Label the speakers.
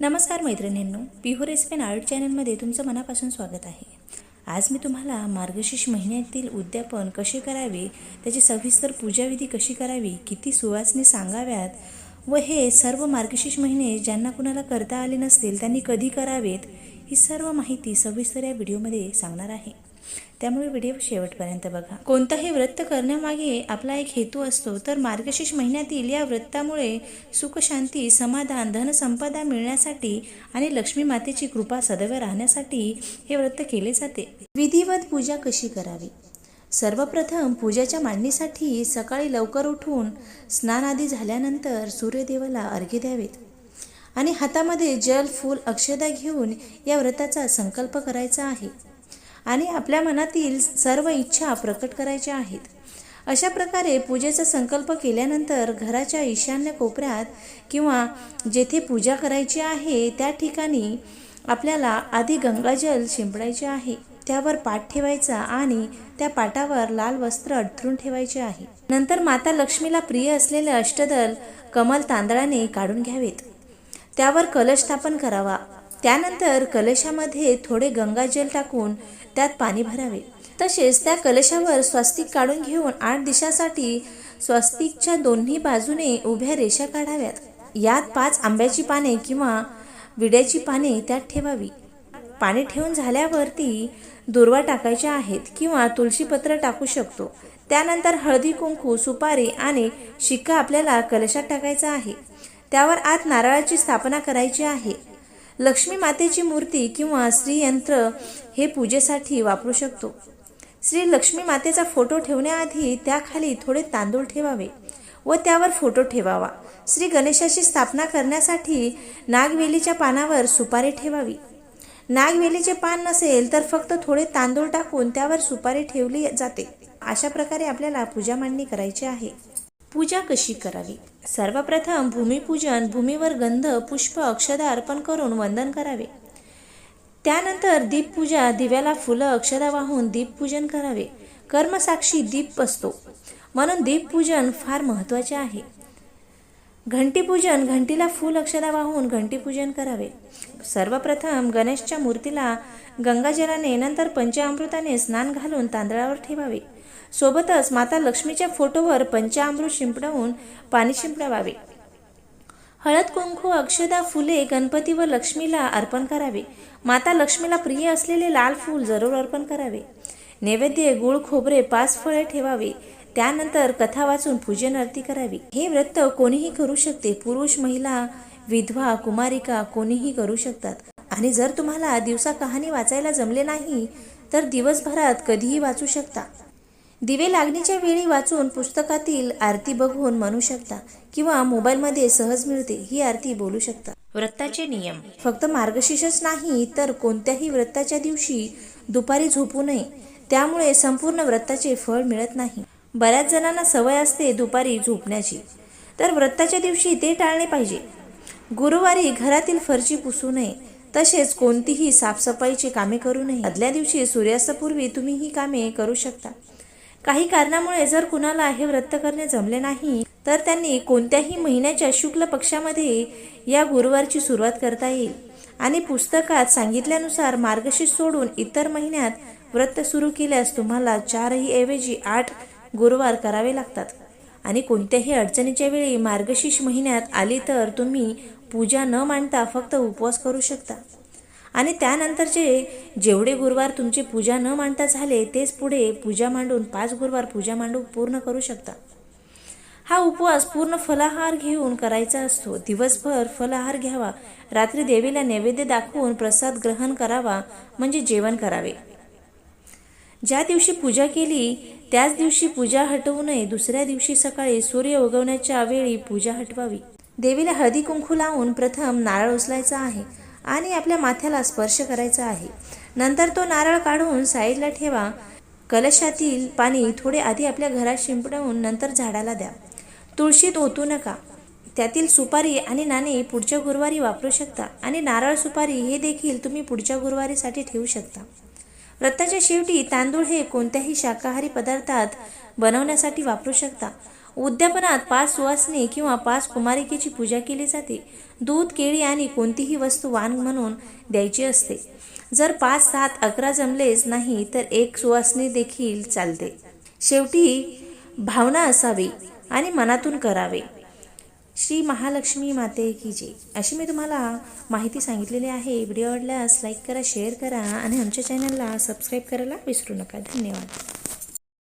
Speaker 1: नमस्कार मैत्रिणींनो पिहू recipe and art चॅनलमध्ये तुमचं मनापासून स्वागत आहे. आज मी तुम्हाला मार्गशीर्ष महिन्यातील उद्यापन कसे करावे त्याची सविस्तर पूजाविधी कशी करावी किती सुवासने सांगाव्यात व हे सर्व मार्गशीर्ष महिने ज्यांना कुणाला करता आले नसतील त्यांनी कधी करावेत ही सर्व माहिती सविस्तर या व्हिडिओमध्ये सांगणार आहे. त्यामुळे व्हिडिओ शेवटपर्यंत बघा. कोणताही व्रत करण्यामागे आपला एक हेतू असतो तर मार्गशीर्ष महिन्यातील या व्रतामुळे सुखशांती समाधान धनसंपदा मिळण्यासाठी आणि लक्ष्मी मातेची कृपा सदैव राहण्यासाठी हे व्रत केले जाते. विधिवत पूजा कशी करावी? सर्वप्रथम पूजेच्या मांडणीसाठी सकाळी लवकर उठून स्नान आदी झाल्यानंतर सूर्यदेवाला अर्घ्य द्यावेत. आणि हातामध्ये जल फूल अक्षदा घेऊन या व्रताचा संकल्प करायचा आहे. आणि आपल्या मनातील सर्व इच्छा प्रकट करायच्या आहेत. अशा प्रकारे पूजेचा संकल्प केल्यानंतर घराच्या ईशान्य कोपऱ्यात किंवा जेथे पूजा करायची आहे त्या ठिकाणी आपल्याला आधी गंगाजल शिंपडायचे आहे. त्यावर पाठ ठेवायचा आणि त्या पाटावर लाल वस्त्र अडथळून ठेवायचे आहे. नंतर माता लक्ष्मीला प्रिय असलेले अष्टदल कमल तांदळाने काढून घ्यावेत. त्यावर कलश स्थापन करावा. त्यानंतर कलशामध्ये थोडे गंगाजल टाकून त्यात पाणी भरावे. तसेच त्या कलशावर स्वस्तिक काढून घेऊन आठ दिशासाठी स्वस्तिकच्या दोन्ही बाजूने उभ्या रेषा काढाव्यात. यात पाच आंब्याची पाने किंवा विड्याची पाने त्यात ठेवावी. पाणी ठेवून झाल्यावरती दुर्वा टाकायच्या आहेत किंवा तुळशीपत्र टाकू शकतो. त्यानंतर हळदी कुंकू सुपारी आणि शिक्का आपल्याला कलशात टाकायचा आहे. त्यावर आत नारळाची स्थापना करायची आहे. लक्ष्मी मातेची मूर्ती किंवा श्रीयंत्र हे पूजेसाठी वापरू शकतो. श्री लक्ष्मी मातेचा फोटो ठेवण्याआधी त्याखाली थोडे तांदूळ ठेवावे व त्यावर फोटो ठेवावा. श्री गणेशाची स्थापना करण्यासाठी नागवेलीच्या पानावर सुपारी ठेवावी. नागवेलीचे पान नसेल तर फक्त थोडे तांदूळ टाकून त्यावर सुपारी ठेवली जाते. अशा प्रकारे आपल्याला पूजा मांडणी करायची आहे. पूजा कशी करावी? सर्वप्रथम भूमिपूजन भूमीवर गंध पुष्प अक्षदा अर्पण करून वंदन करावे. त्यानंतर दीपपूजा दिव्याला फुलं अक्षदा वाहून दीपपूजन करावे. कर्मसाक्षी दीप असतो म्हणून दीपपूजन फार महत्त्वाचे आहे. घंटीपूजन घंटीला फूल अक्षदा वाहून घंटीपूजन करावे. सर्वप्रथम गणेशच्या मूर्तीला गंगाजलाने नंतर पंचामृताने स्नान घालून तांदळावर ठेवावे. सोबतच माता लक्ष्मीच्या फोटोवर पंचामृत शिंपडवून पाणी शिंपडावे हळद कुंकू अक्षदा फुले गणपती व लक्ष्मीला अर्पण करावे. माता लक्ष्मीला प्रिय असलेले लाल फूल जरूर अर्पण करावे. नैवेद्य गुळ खोबरे पाच फळे ठेवावे. त्यानंतर कथा वाचून पूजन आरती करावी. हे व्रत कोणीही करू शकते. पुरुष महिला विधवा कुमारिका कोणीही करू शकतात. आणि जर तुम्हाला दिवसा कहाणी वाचायला जमले नाही तर दिवसभरात कधीही वाचू शकता. दिवे लागणीच्या वेळी वाचून पुस्तकातील आरती बघून म्हणू शकता किंवा मोबाईलमध्ये सहज मिळते ही आरती बोलू शकता. व्रताचे नियम. फक्त मार्गशीर्षच नाही तर कोणत्याही व्रताच्या दिवशी दुपारी झोपू नये. त्यामुळे संपूर्ण व्रताचे फळ मिळत नाही. बऱ्याच जणांना सवय असते दुपारी झोपण्याची. तर व्रताच्या दिवशी ते टाळणे पाहिजे. गुरुवारी घरातील फरची पुसू नये. तसेच कोणतीही साफसफाईची कामे करू नये. आदल्या दिवशी सूर्यास्तापूर्वी तुम्ही ही कामे करू शकता. काही कारणामुळे जर कुणाला हे व्रत करणे जमले नाही तर त्यांनी कोणत्याही महिन्याच्या शुक्ल पक्षामध्ये या गुरुवारची सुरुवात करता येईल. आणि पुस्तकात सांगितल्यानुसार मार्गशीर्ष सोडून इतर महिन्यात व्रत सुरू केल्यास तुम्हाला चारही ऐवजी आठ गुरुवार करावे लागतात. आणि कोणत्याही अडचणीच्या वेळी मार्गशीर्ष महिन्यात आली तर तुम्ही पूजा न मांडता फक्त उपवास करू शकता. आणि त्यानंतरचे जेवढे गुरुवार तुमची पूजा न मांडता झाले तेच पुढे पूजा मांडून पाच गुरुवार पूजा मांडून पूर्ण करू शकता. हा उपवास पूर्ण फलाहार घेऊन करायचा असतो. दिवसभर फलाहार घ्यावा. रात्री देवीला नैवेद्य दाखवून प्रसाद ग्रहण करावा म्हणजे जेवण करावे. ज्या दिवशी पूजा केली त्याच दिवशी पूजा हटवू नये. दुसऱ्या दिवशी सकाळी सूर्य उगवण्याच्या वेळी पूजा हटवावी. देवीला हळदी कुंकू लावून प्रथम नारळ उचलायचा आहे. आणि आपल्या माथ्याला स्पर्श करायचा आहे. नंतर तो नारळ काढून साईडला ठेवा. कलशातील पाणी थोडे आधी आपल्या घरात शिंपडवून नंतर झाडाला द्या. तुळशीत ओतू नका. त्यातील सुपारी आणि नाणे पुढच्या गुरुवारी वापरू शकता आणि नारळ सुपारी हे देखील तुम्ही पुढच्या गुरुवारीसाठी ठेवू शकता. व्रताच्या शेवटी तांदूळ हे कोणत्याही शाकाहारी पदार्थात बनवण्यासाठी वापरू शकता. उद्यापनात पाच सुवासनी किंवा पाच कुमारिकेची पूजा केली जाते. दूध केळी आणि कोणतीही वस्तू वाण म्हणून द्यायची असते. जर पाच सात अकरा जमलेच नाही तर एक सुवासनी देखील चालते. शेवटी भावना असावी आणि मनातून करावे. श्री महालक्ष्मी माते की जय. अशी मी तुम्हाला माहिती सांगितलेली आहे. व्हिडिओ आवडल्यास लाईक करा शेअर करा आणि आमच्या चॅनलला सबस्क्राईब करायला विसरू नका. धन्यवाद.